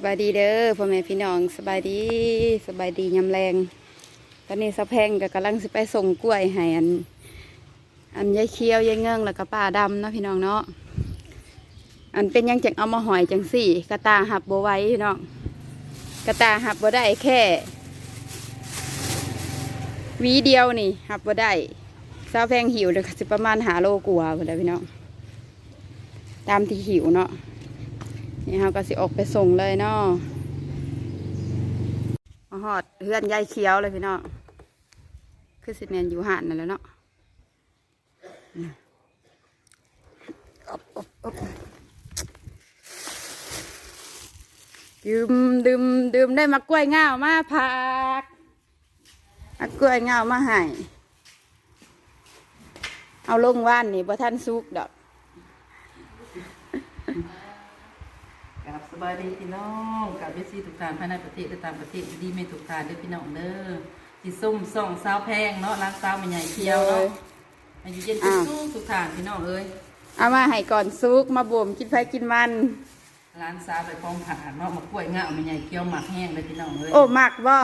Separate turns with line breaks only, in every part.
สบายดีเด้อพ่อแม่พี่น้องสบายดีสบายดียำแรง ตอนนี้สะแพงก็กำลังสิไปส่งกล้วยให้อัน อันยายเคี้ยวยายเงิงแล้วก็ป้าดำเนาะพี่น้องเนาะอันเป็นยังจังเอามาหอยจังสี่กระตาหับโบไว้พี่น้องกระตาหับโบได้แค่วีเดียวนี่หับโบได้สาแพงหิวเดี๋ยสิประมาณหาโลกว่าพุ่นแล้วพี่น้องตามที่หิวเนาะ นี่เราก็สิออกไปส่งเลยเนาะมาหอดเฮือนยายเขียวเลยพี่น้องคือสิเนียนอยู่ห่านนั่นแล้วเนาะดื่มดื่มดื่มได้มากล้วยง่าวมาพักมากล้วยง่าวมาให้เอาลงว่านนี่บ่ท่านสุกดอก
บสบายดีพี่น้องกับเบสซี่ทุกท่านภายในประเทศและต่างประเทศอยู่ดีไม่ทุกท่านเด้อพี่น้องเด้อที่ส้มส่องสาวแพงเนาะร้านสาวมันใหญ่เคียวเนาะอายุเย็น
อ้าว
สู้ทุกท่านพี่น้องเอ้ย
เอามาให้ก่อนซุกมาบ่มกินไฟกินมัน
ร้านสาวไปคลองผ่าเนาะมากล้วยงามันใหญ่เคียวหมักแห้งเลยพี่น้องเอ้ย
โอ้หมักบ่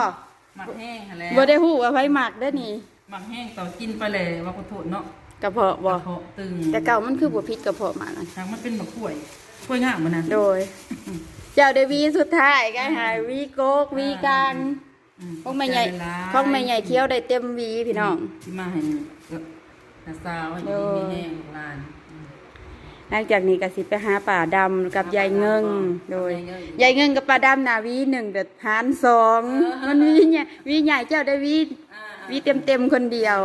หมักแห้งหั่นแหล้ว
บ่ได้ฮู้ว่าไฟหมักได้อนี่
หมักแห้งต่อกินไปเลยว่าขอโทษเนาะ
กระเพาะบ่
กระเพาะตึง
แต่เก่ามันคือบ่พิษกระเพาะหมานั่น
ทางมันเป็นมะกล้วย กล้วยงามันนั่น
โดย เจ้าได้วีสุดท้ายก็หายวีโกกวีกลาง
อืม
พวกแม่ใหญ่
ใจละลาย
พวกแม่ใหญ่เคี้ยวได้เต็มวีพี่น้อง
ที่มาให้น้าสาวให้ดีมีแห้งลานอืม
หลังจากนี้ก็สิไปหาป่าดำกับยายเงิงโดย
ยายเงิง
ยายเงิงกับป่าดำน่ะวีหนึ่งเด็ดหารสองมันวีใหญ่วีใหญ่เจ้าได้วี
อ่า
วีเต็มเต็มๆคนเดียว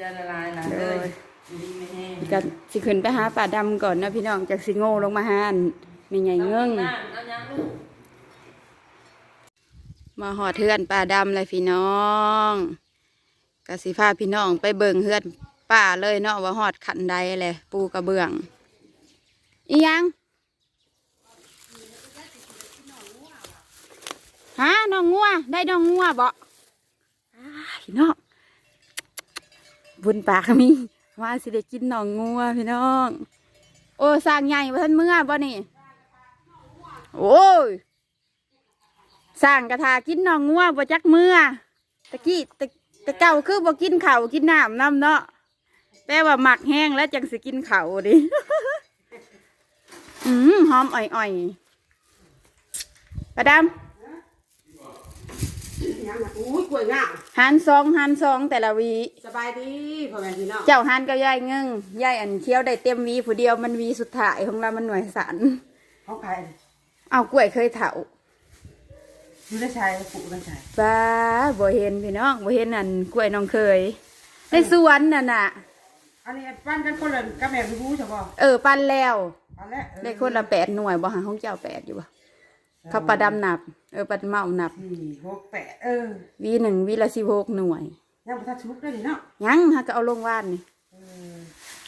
จะละลายหลานเลยดีไม่แห้ง
ก็สิขึ้นไปหาป่าดำก่อนนะพี่น้องจากสิโง่ลงมาหานม่ใหญ่เงิง
น้ำเอายัง
มาหอดเทือนป่าดำเลยพี่น้องกสิพาพี่น้องไปเบิ่งเฮือนป่าเลยเนาะว่าหอดขันใดเลยปูกระเบื้องอียังฮะน้องงัวได้น้องงัวบ่อ้ายพี่น้องบุญปากมี ว่าสิได้กินหนองงัวพี่น้อง โอ้สร้างใหญ่ว่าท่านเมื่อบ่นี่ โอ้ยสร้างกระทากินหนองงัวบ่จักเมื่อตะกี้ตะตะเก่าคือบ่กินข้าวกินน้ำน้ำเนาะแปลว่าหมักแห้งแล้วจังสิกินข้าวดิอืมหอมอ่อยๆประด
ยังน่ะอุ้ยกล้วยงามำ
หันซองหันซองแต่ละวี
สบายดีพ่อแม่พี่น้อง
เจ้าหันก็ย่ายเงิงย่ายอันเคี้ยวได้เต็มวีผู้เดียวมันวีสุดท้ายของเรามันหน่วยสัน
เขาขาย
เอากล้วยเคยเถา
อยู่ในชายปลูกในชาย
ฟ้าบ่เห็นพี่น้องบ่เห็นอันกล้วยน้องเคยในสวนน่ะน่ะ
อันนี้ปั้นกันคนละกับแม่พี่บูใช่ป่ะ
เออปั้นแล้ว
อันแรก
ได้คนละแปดหน่วยบ่หาของเจ้าแปดอยู่บ่ เขาประดำนับ เออปัดเมานับ
สี่หกแปดเออ
วีหนึ่งวีละสิบหกหน่วย
ยังบ่ทันชุกได้นี่เนาะ
ยังฮะก็เอาลงว่านนี่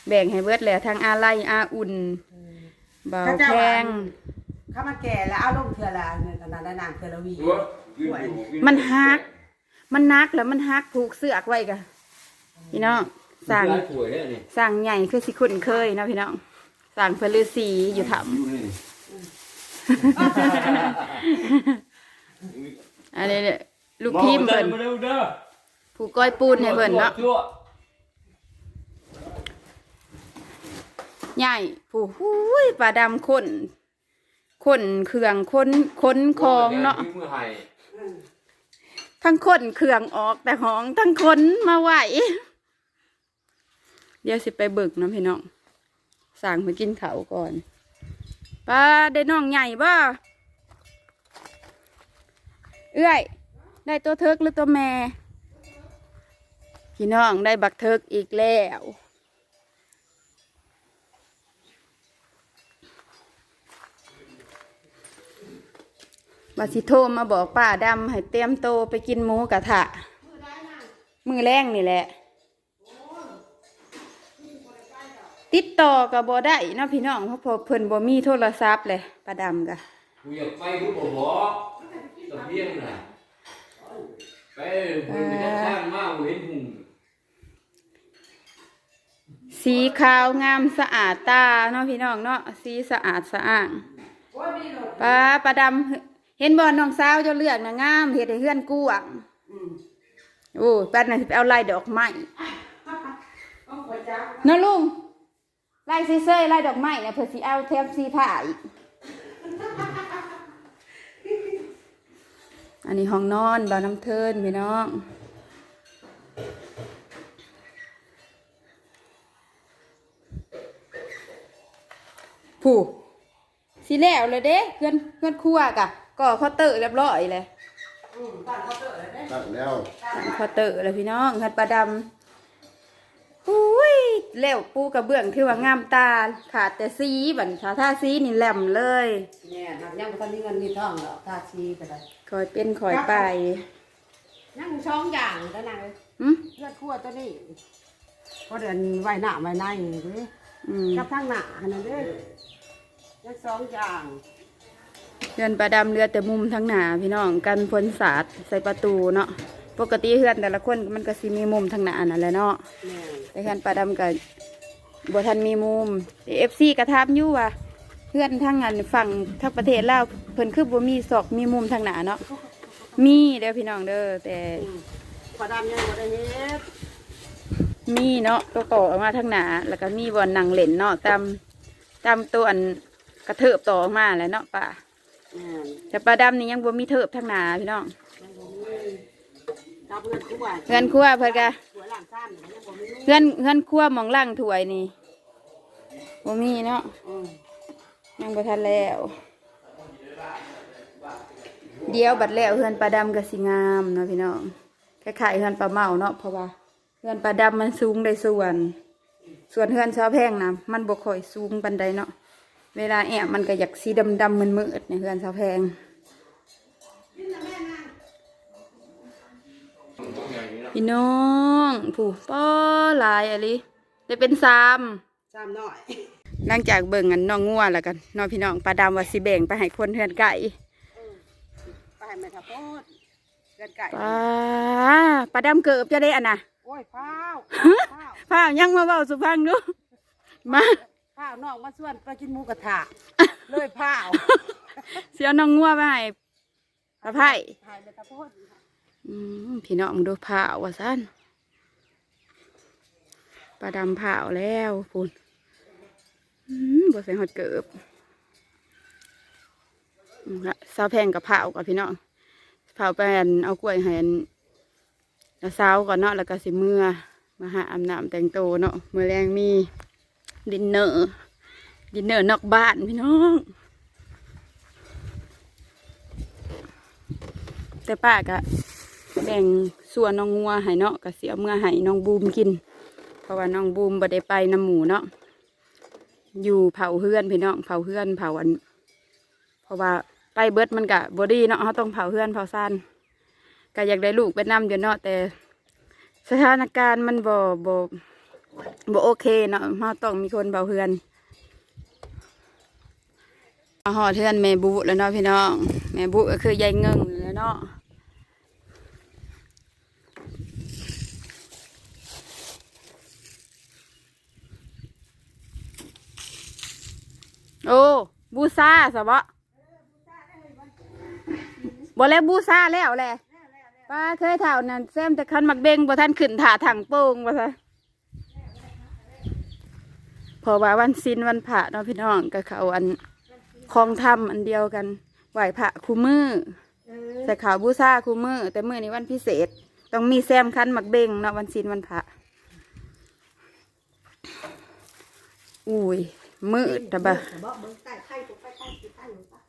แบ่งให้เบิดแล้วทางอาไลอาอุ่นเบาแพง
ข้ามาแก่แล้วเอาลงเทื่อละเนี่ยขนาดนั้นนางเทื่อละวีกล้วย
มันฮัก มันนักแล้วมันฮักผูกเสือกไว้กะพี่น้องสั่ง
ร้านสวยเนี่ยนี่
สั่งใหญ่คือสิคุ้นเคยเนาะพี่น้องสั่งเพลือสีอยู่ถ้
อยู่นี่ำ
อันนี้เนี่ยลูกทีมเพิ่น
มาเร็วเด้อ
ผูกก้อยปูนให้เพิ่นเนาะ
ชั่ว
ใหญ่ผู้หูยปลาดำคนคนเครื่องคนคนของเนาะ
มือไห้
ทั้งคนเครื่องออกแต่ของทั้งคนมาไหวเดี๋ยวสิไปเบิกเนาะพี่น้องสั่งมากินเขาวก่อน ปลาได้น้องใหญ่บ่เอื้อย ได้ตัวเทิกหรือตัวแม่พี่น้องได้บักเทิกอีกแล้วมาสิโทรมาบอกป้าดำให้เตรียมโตไปกินหมูกระทะ มือแรงนี่แหละ ติดต่อกับบ่ได้เนาะพี่น้องเพราะพอเพิ่นบ่มีโทรศัพท์เลยป้าดำกะ
กูอยากไปกูบอกบอกตะเพียงน่ะไปมึงไปทำทางมากกูเห็นหุ่ง
สีขาวงามสะอาดตาเนาะพี่น้องเนาะสีสะอาดสะอ้าง
โอ้ยมีรถ
ปลาปลาดำเห็นบ่น้องสาวเจ้าเลือกนะงามเฮ็ดให้เฮือนกวาง
อืม
โอ้แป๊ดน่ะสิไปเอาลายดอกไม้
ต้องขอจ้า
เนาะลุง ลายเซ่ๆลายดอกไม้เนี่ยเพิ่นสิเอาแถมสีผ้าอีก อันนี้ห้องนอนบ่าวน้ำเทินพี่น้องผู้สิแล้วเลยเด้เพื่อนเพื่อนครัวกะก่อข้าวเตอร์เรียบร้อยเลย
อืมบ้านเขาเตอะเลยเด้
ตัดแล้ว
ข้าวเตอร์เลยพี่น้องเงินปลาดำ อุ้ยแล้วปูกระเบื้องที่ว่างามตาขาดแต่สีบันชาท่าสีนี่แหลมเลย
เนี่ยนักยังบ่ทันมีเงินมีทองหรอกตาชีก็ได้
คอยเป็นคอยไป
ยังช่องอย่างแล้วนางเอ้ย
อืม
เลือดคั่วตัวนี้เพราะเดือนไว้หน้าไว้ในนี่เด้
อืม
กับทางหน้าอันนั้นเด้ยังสองอย่าง
เรือนปลาดำเรือแต่มุมทั้งหนาพี่น้องกันพ้นศาสตร์ใส่ประตูเนาะ ปกติเฮือนแต่ละคนมันก็สิมีมุมทั้งหนานั่นแหละเนาะ
แม่น
แต่เฮือนปลาดำกับบัทันมีมุมเอฟซีกระทามอยู่ว่าเพื่อนทั้งงานฝั่งทั้งประเทศลาวเพิ่นคือบ่มีศอกมีมุมทางหนาเนาะมีเด้อพี่น้องเด้อแต่
อืมพอดำยังบ่ได้เฮ็ด
มีเนาะก็ต่อออกมาทางหนาแล้วก็มีบอนนังเล่นเนาะตามตามตัวอันกระเทิบต่อออกมาแหล้วเนาะป่า
แม่น
แต่ปลาดำนี่ยังบ่มีเทิบทางหนาพี่น้อง
ยัง บ่มีกับเงินคั่ว
เฮือนครัวเพิ่นก็
หัวหลังซ้ำนี่ยังบ่มี
เฮือนเฮือนครัวหมองล่างถ้วยนี่บ่มีเนาะ
อืม
ยังบ่ทันแล้ว เดี๋ยวบัดแล้วเฮือนปลาดำก็สิงามเนาะพี่น้องคล้ายๆเฮือนปลาเมาเนาะเพราะว่าเฮือนปลาดำมันสูงได้ส่วน ส่วนเฮือนชาวแพงนะมันบ่ค่อยสูงปานใดเนาะเวลาแอบมันก็อยากสีดำๆมืดๆในเฮือนชาวแพง พี่น้องผู้ป้อหลายอะไรได้เป็นสาม
ซ้ำหน่อย
หลังจากเบิ่งกันน้องงัวแล้วกันน้องพี่น้องปลาดำว่าสิแบ่งไปให้คนเฮือนไก่
ไปให้แม่ทับโพดเกินไก่
ปลาปลาดำเกิบจะได้อันน่ะ
โอ้ยพ้าวพ้าว
พ้ายังมาเว้าสุพังดูมา
พ้าวนอกมาส่วนไปกินหมูกระทะเลยพ้าว
เสียน้องงัวไปให้ปลาไผ่
ถ่ายแม่ทับโพด
อืม พี่น้องดูผ่าว่าสั้นปลาดำผ่าแล้วพูนอืมบ่ใส่หดเกิบอืมละสาวแพงกับผ่ากับพี่น้องผ่าไปนเอากล้วยให้อันแล้วสาวก่อนเนาะแล้วก็สิเมื่อมาหาอาบน้ำแต่งโตเนาะเมื่อแรงมีดินเนอร์ดินเนอร์นอกบ้านพี่น้องแต่ป้าก็แบ่งส่วนน้องงัวให้เนาะก็เสียเมื่อให้น้องบูมกิน เพราะว่าน้องบูมบ่ได้ไปน้ำหมูเนาะอยู่เผาเฮือนพี่น้องเผาเฮือนเผาอัน เพราะว่าไปเบิดมันกะบอดี้เนาะเขาต้องเผาเฮือนเผาซ่านก็อยากได้ลูกไปนำอยู่เนาะแต่ สถานการณ์มันบ่บ่บ่โอเคเนาะเราต้องมีคนเผาเฮือนมาหอดเฮือนแม่บุแล้วเนาะพี่น้องแม่บุก็คือยายเงิงแล้วเนาะ อ้บูซาสบะบ่แล้วบูซาแล้วแหละป้าเคยเท่านั้นแซมแต่คันมักเบงบ่ทันขึ้นถาถังโป่งว่ซะพอว่าวันศิลวันพระเนาะพี่น้องก็เขาอันคลองธรรมอันเดียวกันไหวพระคูมือใส่ขาวบูซาคูมือแต่มือนี้วันพิเศษ ต้องมีแซมคันมักเบงเนาะวันศิลวันพระอุ้ย มืดต่บะ
บอกเบิ่งใต้ไข่ตกไปใต้สิใต้หรือเปล่า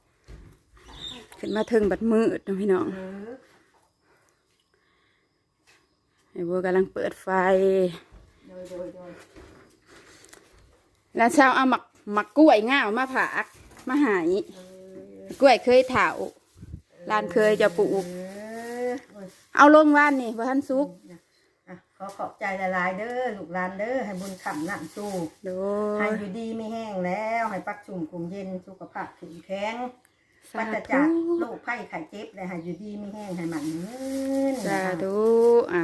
ขึ้นมาถึงบัดมืดนะพี่น้องไอ้บัวกำลังเปิดไฟแล้วเช้าเอาหมักหมักกล้วยง่าวมาผักมาหายกล้วยเคยเถาร้านเคยจะปลูก
เออโอ้ย
เอาลงว่านนี่บ่ทันสุก
อะขอขอบใจหลายๆเด้อลูกหลานเด้อให้บุญขำน้ำสู้
โด
ให้
ย
อยู่ดีไม่แห้งแล้ว ให้ปักชุ่มกลุ่มเย็นสุขภาพแข็งแข็ง
สา
ปัจจาก
ธุ
โรคไข้ไข้เจ็บเลยให้อยู่ดีไม่แห้งให้มันเงิน
สาธุอะ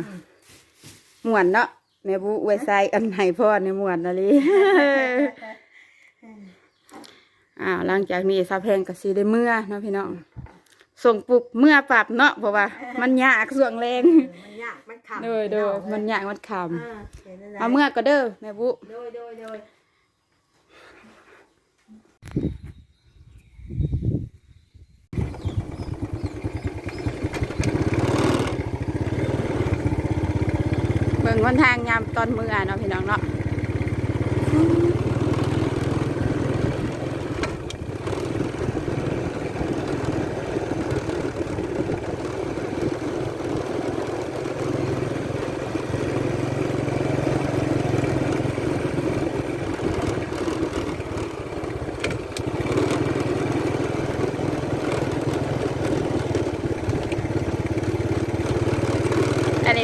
ม่วนเนาะแม่บุอวยใส่อันไหนพ่อในม่วนนะลิอ้าวหลังจากนี้สาวแพงก็สิได้เมื่อเนาะพี่น้อง ส่งปลุกเมื่อปรับเนาะเพราะว่า มันยากส่วงแรง
มันยากมันขำ
โดยโดยมันยากมันค
อ่าเห็นอะไรำ
เอาเมื่อก็เด้อแม่บุ
โดยโดยโดย
เบิ่งวันทางยามตอนเมื่อเนาะพี่น้องเนาะ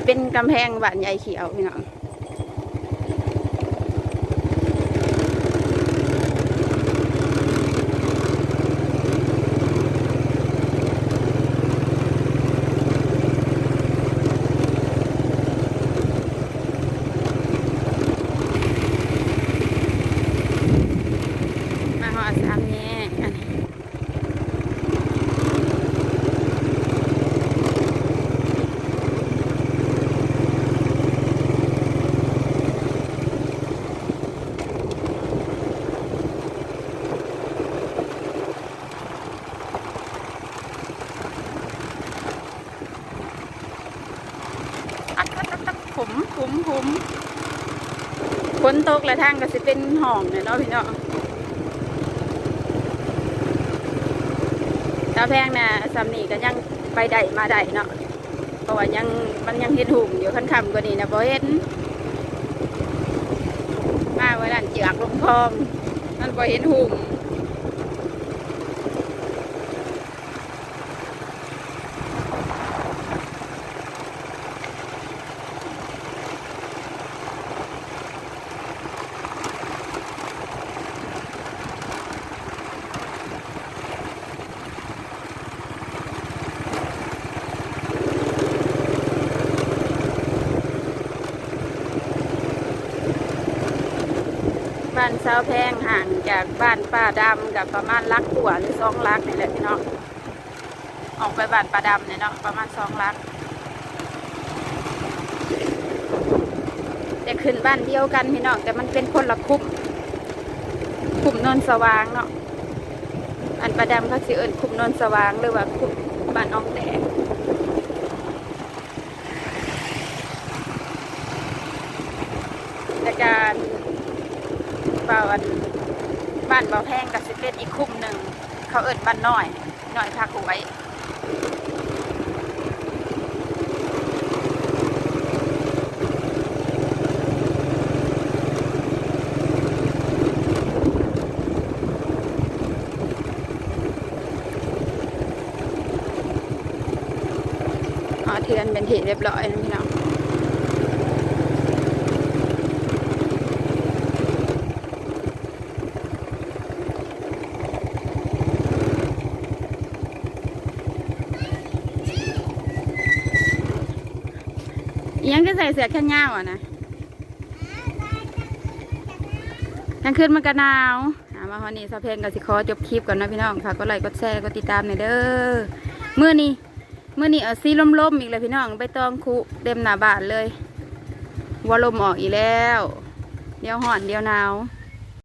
เป็นกำแพงบ้านใหญ่เขียวพี่น้อง มาหอสามแยกอันนี้อักอักอักอักผมผมผมฝน ตกและทางก็สิเป็นห้องเนี่ยเนาะพี่เนาะตาแพงนะสำนีก็ยังไปได้มาได้เนาะเพราะว่ายังมันยังเห็นหุ่มอยู่ขั้นคำกว่านี้นะบ่เห็นมาวันนั้นเจือกลงคลองมันบ่เห็นหุ่ม สาวแพงห่างจากบ้านป้าดำกับประมาณลักกว่าหรือสองลักนี่แหละพี่น้องออกไปบ้านป้าดำเนี่ยเนาะประมาณสองลักแต่ขึ้นบ้านเดียวกันพี่น้องแต่มันเป็นคนละคุ้มคุ้มนนสว่างเนาะอันป้าดำเขาสิเอิญคุ้มนนสว่างหรือว่าคุ้มบ้านน้องแดง แต่การ อนบ้านเบาแพงกับสิเป็นอีกคุ้มหนึ่ง เขาเอิดบ้านน้อยน้อยพักไว้อ๋อเทือนเป็นที่เรียบร้อยนะพี่น้อง ยังก็ใส่เสื้อแขนยาวอะนะกลางคืนมันก็หนาวมาฮอนี่สาเพงกับสิคอจบคลิปก่อนนะพี่น้องฝากกดไลค์กดแชร์กดติดตามหน่อยเด้อมื่อนี้มื่อนี้เอาซีล่มๆอีกเลยพี่น้องใบตองคุเต็มหนาบานเลยว่าลมออกอีกแล้ว เดี๋ยวห่อนเดี๋ยวหนาว